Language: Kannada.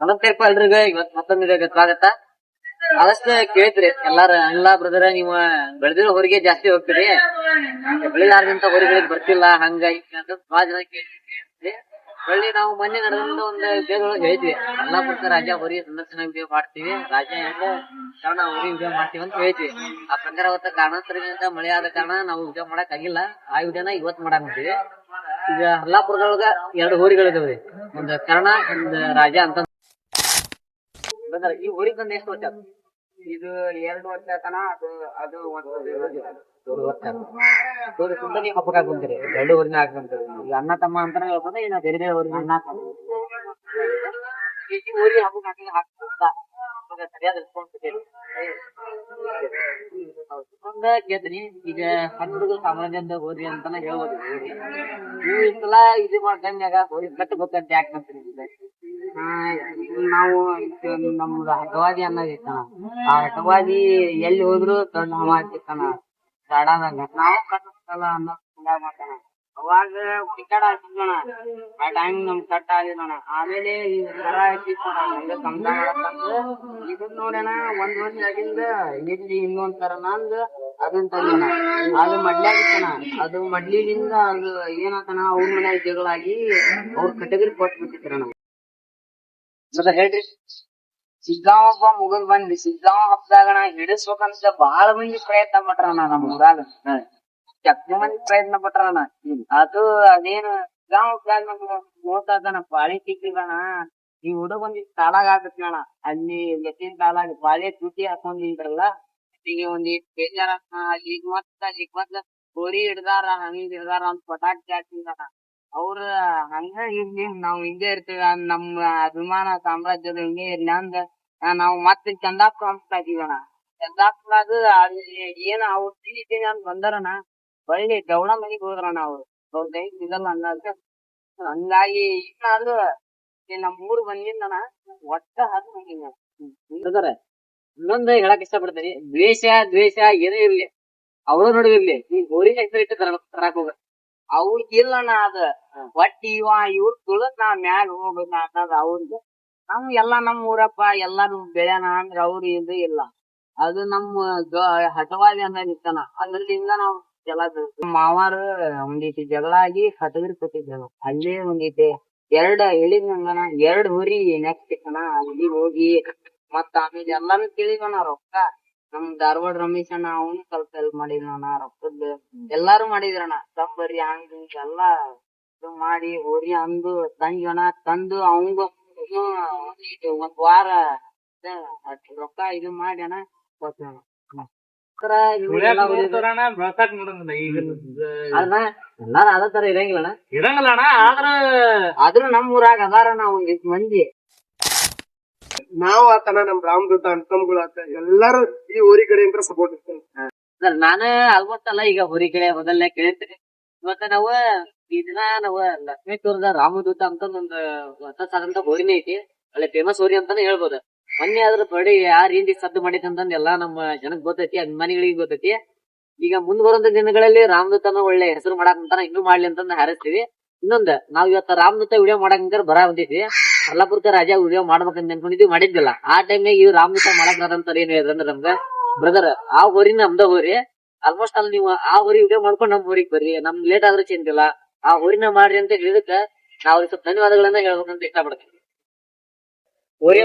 ನಮಸ್ಕಾರಪ್ಪ ಎಲ್ರಿಗ, ಇವತ್ ಮತ್ತೊಂದು ವಿಡಿಯೋಗೆ ಸ್ವಾಗತ. ಆದಷ್ಟ ಕೇಳ್ತೀರಿ ಎಲ್ಲಾರ ಎಲ್ಲಾ ಬ್ರದರ, ನೀವು ಬೆಳೆದಿರೋ ಹೊರಗೆ ಜಾಸ್ತಿ ಹೋಗ್ತೀರಿ. ಬೆಳಿಲಾರ್ದಂತ ಹೊರಗಳಿಗೆ ಬರ್ತಿಲ್ಲ ಹಂಗ ಹಿಂಗ ಅಂತ ಬಹಳ ಜನ ಕೇಳ್ತೀರಿ ಹೊಳ್ಳಿ ನಾವು ಮೊನ್ನೆ ನಡೆದಂತ ಒಂದು ಹೇಳ್ತೀವಿ ಹೇಳಿದ್ವಿ. ಅಲ್ಲಾಪುರ ರಾಜ ಹೊರಿ ಸಂದರ್ಶನ ವಿಡಿಯೋ ಮಾಡ್ತೀವಿ. ರಾಜ ಹೆಂಗ ಕಾರಣ ಹೊರಗೆ ವಿಡಿಯೋ ಮಾಡ್ತೀವಿ ಅಂತ ಹೇಳ್ತೀವಿ ಆ ಪ್ರಕಾರ ಅವತ್ತ ಕಾರಣಾಂತರದಿಂದ ಮಳೆ ಆದ ಕಾರಣ ನಾವು ವಿಡಿಯೋ ಮಾಡಕ್ ಆಗಿಲ್ಲ ಆ ವಿಡಿಯೋನ ಇವತ್ ಮಾಡಕ್ ಈಗ ಹಲ್ಲಾಪುರದೊಳಗ ಎರಡು ಹೋರಿಗಳಿದಾವ್ರಿ ಒಂದ್ ಕರ್ಣ, ಒಂದ್ ರಾಜ ಅಂತ ಈ ಹೋರಿ ತಂದ ಎಷ್ಟು ವರ್ಷ? ಆತು? ಇದು ಎರಡು ವರ್ಷ ತನ ಅದು ಅದು ಒಂದು ಎರಡು ವರ್ಷ. ಆತು. ಹೋರಿ ತುಂಬ ನೀವು ಹಬ್ಬಕ್ಕೆ ಹಾಕೊಂತೀರಿ ಎರಡು ಈಗ ಅಣ್ಣ ತಮ್ಮ ಅಂತಾನೆ ಹೇಳ್ಬೋದು ಇನ್ನ ಬೇರೆ ಬೇರೆ ಹೋರಿನ ಹಾಕೊಂತೀರಿ ಈ ಹೋರಿ ಹಬ್ಬಕ್ಕೆ ಹಾಕಿ ಹಾಕ್ತಾ ಇವಾಗ ಸರಿಯಾದ ರೆಸ್ಪಾನ್ಸ್ ಒಂದ ಈಗ ಹಣ್ಣುಗಳು ಸಾಮ್ರಾಜ್ಯದ ಹೋದ್ರಿ ಅಂತಾನೆ ಹೇಳ್ಬೋದು. ಈ ನೀವು ಈ ಸಲ ಇದು ಮಾಡ್ದಂಗ ಟೈಮ್ನಾಗ ಹೋರಿ ಕಟ್ಟಬೇಕಂತ ಯಾಕೆ ಅಂತೀರಿ? ಆ, ನಾವು ನಮ್ದು ಹಟವಾದಿ ಅನ್ನೋದಿತ್ತಣ ಆ ಹಟವಾದಿ ಎಲ್ಲಿ ಹೋದ್ರು ದೊಡ್ಡ ಹಮಾತಿತ್ತಣ ದಾಡಾದಾಗ. ನಾವು ಕಟ್ಟಲ್ಲ ಅನ್ನೋ ಮಾಡ್ತಾನ. ಅವಾಗ ಟಿಕೆಟ್ ಹಾಕಿದ್ವಣ ಆ ಟೈಮ್ ನಮ್ ಕಟ್ ಆಗಿದಣ ಆಮೇಲೆ ಈ ದರ ಹಾಕಿತ್ತಣ ಮಾಡತ್ತಂದು ಇದನ್ ನೋಡಣ, ಒಂದ್ ವರ್ಷ ಆಗಿಂದ ಇಲ್ಲಿ ಇನ್ನೊಂದ್ ತರ ನಂದು ಅದನ್ ತಂದಣ ಅದು ಮಡ್ಲಾಗಿತ್ತಣ ಅದು ಮಡ್ಲಿಲಿಂದ ಅದು ಏನಾತನ ಅವ್ರ ಮನ್ಯಾಗ ಜಗಳಾಗಿ ಅವ್ರ ಕಟಗರಿ ಕೊಟ್ಬಿಟ್ಟಿದ್ರಣ ಮತ್ತೆ ಹೇಳ್ರಿ. ಹಬ್ಬ ಮುಗಿದ್ ಬಂದ್ರಿ ಸಿಗ್ಗಾಂವ್ ನಾ ಹಿಡಿಸ್ಬೇಕಂತ ಬಹಳ ಮಂದಿ ಪ್ರಯತ್ನ ಪಟ್ರಣ ನಮ್ ಊರಾಗ. ಚಕ್ಕ ಮಂದಿ ಪ್ರಯತ್ನ ಪಟ್ರಣ ಅದು ಅದೇನು ಹಬ್ಬದಾಗ ನಮ್ಗ ನೋಡ್ತಾದಣ ಪಾಳಿ ಸಿಕ್ಕಿದಣ ಈ ಹುಡುಗ ಬಂದಿ ತಾಲಾಗ ಆಗತ್ನಣ ಅಲ್ಲಿ ಎತ್ತಿನ ತಾಲಾಗ ಪಾಳಿ ತುಟಿ ಹಾಕೊಂಡಿದ್ರಲ್ಲ ಈಗ ಒಂದ್ ಬೇಜಾರ ಈಗ ಮತ್ತ ಅಲ್ಲಿ ಮತ್ತ ಗೋರಿ ಹಿಡ್ದಾರ, ಹಂಗ್ ಹಿಡ್ದಾರ ಅಂತ ಪಟಾಕಿ ಹಾಕಿದಾರ ಅವ್ರ ಹಂಗ ಇರ್ಲಿ ನಾವ್ ಹಿಂಗೆ ಇರ್ತೀವಿ ನಮ್ಮ ಅಭಿಮಾನ, ಸಾಮ್ರಾಜ್ಯದ ಹಿಂಗೆ ಇರ್ಲಿ ಅಂದ ನಾವ್ ಮತ್ತ ಚಂದಾಪುರ ಅಂತ ಇದೀವಣ ಚಂದಾಪುರಾಗ ಅಲ್ಲಿ ಏನ್ ಅವ್ರ ತಿಳಿತೀನಿ ಅಂತ ಬಂದಾರಣ ಒಳ್ಳೆ ಗೌಡ ಮನಿಗೆ ಹೋದ್ರಣ ಅವ್ರು. ಅವ್ರ ಕೈ ಸಿಗಲ್ಲ ಅನ್ನೋದಕ್ಕ ಹಂಗಾಗಿ ಇನ್ನಾದ್ರೂ ಈ ನಮ್ ಊರ್ ಬಂದಿಂದನ ಒಟ್ಟ ಹದ್ ಬ್ರದರ್ ಇನ್ನೊಂದು ಹೇಳಕ್ ಇಷ್ಟಪಡ್ತೀನಿ, ದ್ವೇಷ ದ್ವೇಷ ಏನೇ ಇರ್ಲಿ. ಅವ್ರ ನಡುವೆ ಇರ್ಲಿ ಈ ಗೋರಿ ಹೆಸರು ಇಟ್ಟು ತರಕ್ ತರಾಕ್ ಹೋಗ ಅವ್ರಿಗೆ ಇಲ್ಲಣ್ಣ ಅದ. ಒಟ್ಟ ಇವ ಇವ್ರ ತುಳದ್ ನಾ ಮ್ಯಾಲ ಹೋಗ್ಬೇಕ ಅನ್ನೋದ್ ಅವ್ರಿಗೆ ನಮ್ ಎಲ್ಲಾ ನಮ್ ಊರಪ್ಪ ಎಲ್ಲಾರು ಬೆಳ್ಯಾನ ಅಂದ್ರ ಅವ್ರ ಇದು ಇಲ್ಲ. ಅದು ನಮ್ಮ ಹಟವಾದಿ ಅಂದ ಅನ್ನೋದಿತ್ತನ ಅದ್ರಲ್ಲಿಂದ ನಾವು ಜಲ ಮಾವಾರು ಒಂದಿಟ್ಟು ಜಗಳ ಆಗಿ ಹಟಗರಿ ಕೊಟ್ಟಿದ್ದೆವು ಅಲ್ಲೇ ಒಂದಿಟ್ಟು ಎರಡ್ ಹೇಳಿದ್ ನಂಗನ ಎರಡ್ ಹುರಿ ನೆಕ್ಸ್ಟ್ ಅಲ್ಲಿ ಹೋಗಿ ಮತ್ತ ಆಮೇಲೆ ಎಲ್ಲಾನು ಕೇಳಿದ್ವನ ರೊಕ್ಕ. ನಮ್ ಧಾರವಾಡ ರಮೇಶ್ ಅಣ್ಣ ಅವನು ಸ್ವಲ್ಪ ಹೆಲ್ಪ್ ಮಾಡಿದ್ನಣ್ಣ ರೊಕ್ಕದ್ ಎಲ್ಲಾರು ಮಾಡಿದ್ರಣ್ಣ ತಂಬರಿ ಹಂಗ ಹಿಂಗ್ ಎಲ್ಲಾ ಇದು ಮಾಡಿ ಹೋರಿ ಅಂದು ತಂದ್ವಣ ತಂದು ಅವಂಗ ಒಂದ್ ವಾರ ರೊಕ್ಕ ಇದು ಮಾಡಿ ಅಣ್ಣ ಅದನ್ನ ಎಲ್ಲಾರು ಅದ ತರ ಇರಂಗಿಲ್ಲ ಅಣ್ಣ. ಆದ್ರ ಆದ್ರೂ ನಮ್ ಊರಾಗ ನಾವು ಒಂದಿಷ್ಟ್ ಮಂದಿ. ನಾವ್ ಆತನ ನಮ್ ರಾಮದೂತ ಅಣ್ತಮ್ಗಳು ಆತ ಎಲ್ಲಾರು ಈ ಊರಿ ಕಡೆಯಿಂದ ಸಪೋರ್ಟ್ ಇರ್ತಾರೆ ನಾನು ಆಲ್ಮೋಸ್ಟ್ ಅಲ್ಲ ಈಗ ಊರಿ ಕಡೆ ಮೊದಲನೇ ಕೇಳಿರ್ತೀನಿ ಇವತ್ತ ನಾವು ಈ ದಿನ ನಾವು ಲಕ್ಷ್ಮೀಪುರದ ರಾಮದೂತ ಅಂತ ಒಂದು ಹೊಸ ಸಾದಂತ ಹೋರಿನೇ ಐತಿ. ಒಳ್ಳೆ ಫೇಮಸ್ ಹೋರಿ ಅಂತಾನೆ ಹೇಳ್ಬೋದು. ಮೊನ್ನೆ ಅದ್ರ ಬಡಿ ಯಾರ ಹಿಂದಿ ಸದ್ದು ಮಾಡಿತ್ ಅಂತಂದ್ ಎಲ್ಲಾ ನಮ್ಮ ಜನಕ್ ಗೊತ್ತೈತಿ, ಅಭಿಮಾನಿಗಳಿಗೆ ಗೊತ್ತೈತಿ. ಈಗ ಮುಂದ್ ಬರುವಂತ ದಿನಗಳಲ್ಲಿ ರಾಮದೂತನ ಒಳ್ಳೆ ಹೆಸರು ಮಾಡಾಕಂತಾನ ಇನ್ನೂ ಮಾಡ್ಲಿ ಅಂತಂದ್ ಹಾರಿಸ್ತೀವಿ. ಇನ್ನೊಂದ್, ನಾವ್ ಇವತ್ತ ರಾಮದೂತ ವಿಡಿಯೋ ಮಾಡಾಕಂತ ಬರ ಬಂದೈತಿ ಅಲ್ಲಾಪುರಕ ರಾಜ ವಿಡಿಯೋ ಮಾಡ್ಬೇಕಂತ ಅನ್ಕೊಂಡಿದ್ವಿ ಮಾಡಿದ್ದಿಲ್ಲ ಆ ಟೈಮ್ನಾಗ ಇವ್ ರಾಮದೂತ ಮಾಡಕ್ ಬರಂತಾರ ಏನ್ ಹೇಳಿದ್ರಂದ್ರ ನಮ್ಗ ಬ್ರದರ್ ಆ ಹೋರಿ ನಮ್ದ ಹೋರಿ ಆಲ್ಮೋಸ್ಟ್ ಅಲ್ಲಿ ನೀವು ಆ ಹೋರಿ ವಿಡಿಯೋ ಮಾಡ್ಕೊಂಡು ನಮ್ ಊರಿಗೆ ಬರ್ರಿ. ನಮ್ ಲೇಟ್ ಆದ್ರೂ ಚಿಂತಿಲ್ಲ ಆ ಹೋರಿನ ಮಾಡ್ರಿ ಅಂತ ಹೇಳಿದಕ್ಕ ನಾವ್ ಅವ್ರಿಗೆ ಸ್ವಲ್ಪ ಧನ್ಯವಾದಗಳನ್ನ ಹೇಳ್ಬೇಕಂತ ಇಷ್ಟಪಡ್ತೀನಿ. ಹೋರಿ